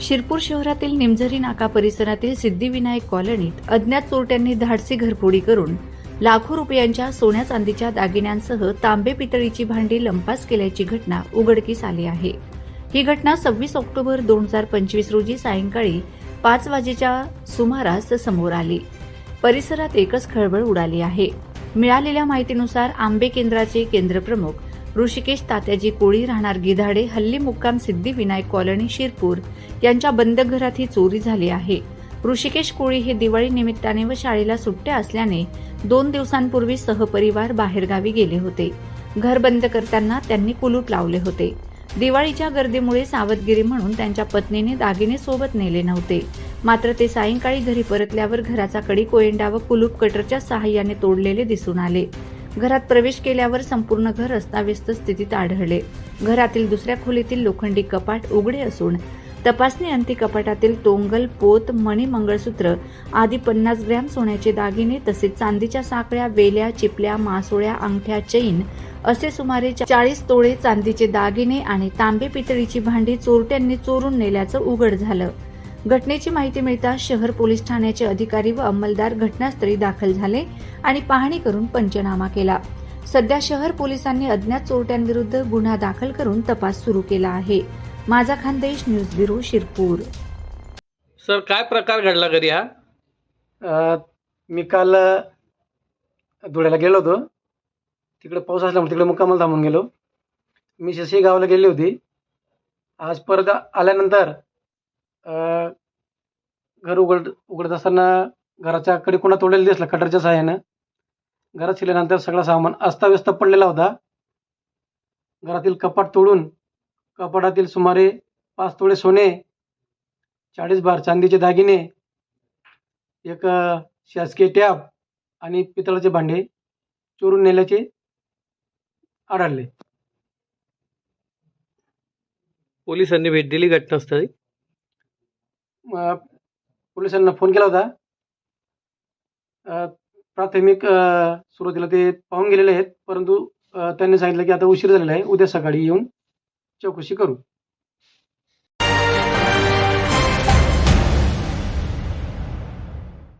शिरपूर शहरातील निमझरी नाका परिसरातील सिद्धिविनायक कॉलनीत अज्ञात चोरट्यांनी धाडसी घरफोडी करून लाखो रुपयांच्या सोन्या चांदीच्या दागिन्यांसह तांबे पितळीची भांडी लंपास केल्याची घटना उघडकीस आली आहे. ही घटना सव्वीस ऑक्टोबर दोन हजार पंचवीस रोजी सायंकाळी पाच वाजेच्या सुमारास समोर आली. परिसरात एकच खळबळ उडाली आहे. मिळालेल्या माहितीनुसार आंबे केंद्राचे केंद्रप्रमुख ऋषिकेश तात्याजी कोळी राहणार गिधाडे हल्ली मुक्काम सिद्धिविनायक कॉलनी शिरपूर. यांच्या बंद घरात ही चोरी झाली आहे. ऋषिकेश कोळी हे दिवाळी निमित्ताने व शाळेला सुट्ट्या असल्याने दोन दिवसांपूर्वी सहपरिवार बाहेरगावी गेले होते. घर बंद करताना त्यांनी कुलूप लावले होते. दिवाळीच्या गर्दीमुळे सावधगिरी म्हणून त्यांच्या पत्नीने दागिने सोबत नेले नव्हते. मात्र ते सायंकाळी घरी परतल्यावर घराचा कडी कोयंडा व कुलूप कटरच्या सहाय्याने तोडलेले दिसून आले. घरात प्रवेश केल्यावर संपूर्ण घर अस्ताव्यस्त स्थितीत आढळले. घरातील दुसऱ्या खोलीतील लोखंडी कपाट उघडे असून तपासणी अंती कपाटातील तोंगल पोत मणी मंगळसूत्र आदी पन्नास ग्रॅम सोन्याचे दागिने तसेच चांदीच्या साखळ्या वेल्या चिपल्या मासोळ्या अंगठ्या चैन असे सुमारे चाळीस तोळे चांदीचे दागिने आणि तांबे पितळीची भांडी चोरट्यांनी चोरून नेल्याचं उघड झालं. घटनेची माहिती मिळताच शहर पोलीस ठाण्याचे अधिकारी व अंमलदार घटनास्थळी दाखल झाले आणि पाहणी करून पंचनामा केला. सध्या शहर पोलिसांनी अज्ञात चोरट्यांविरुद्ध गुन्हा दाखल करून तपास सुरू केला आहे. माझा Khandesh news bureau Shirpur. Sir काय प्रकार घडला घरी हा? अ, मी काल अ, धुळ्याला गेलो होतो. तिकडे पाऊस असल्यामुळे तिकडे मुक्कामाला थांबून गेलो. मी शशी गावाला गेली होती. आज परत आ- आल्यानंतर घर उघड उघडत असताना घराच्या कडे कोणा तोडलेलं दिसलं? कटरच्या सहाय्यानं घरात शिरल्यानंतर सगळा सामान अस्ताव्यस्त पडलेला होता. घरातील कपाट तोडून कपाटातील सुमारे पाच तोळे सोने चाळीस बार चांदीचे दागिने एक शासकीय टॅब आणि पितळाचे भांडे चोरून नेल्याचे आढळले. पोलिसांनी भेट दिली घटनास्थळी. पोलिसांना फोन केला होता. प्राथमिक सुरुवातीला ते पाहून गेलेले आहेत परंतु त्यांनी सांगितलं की आता उशीर झालेला आहे उद्या सकाळी येऊन चौकशी करू.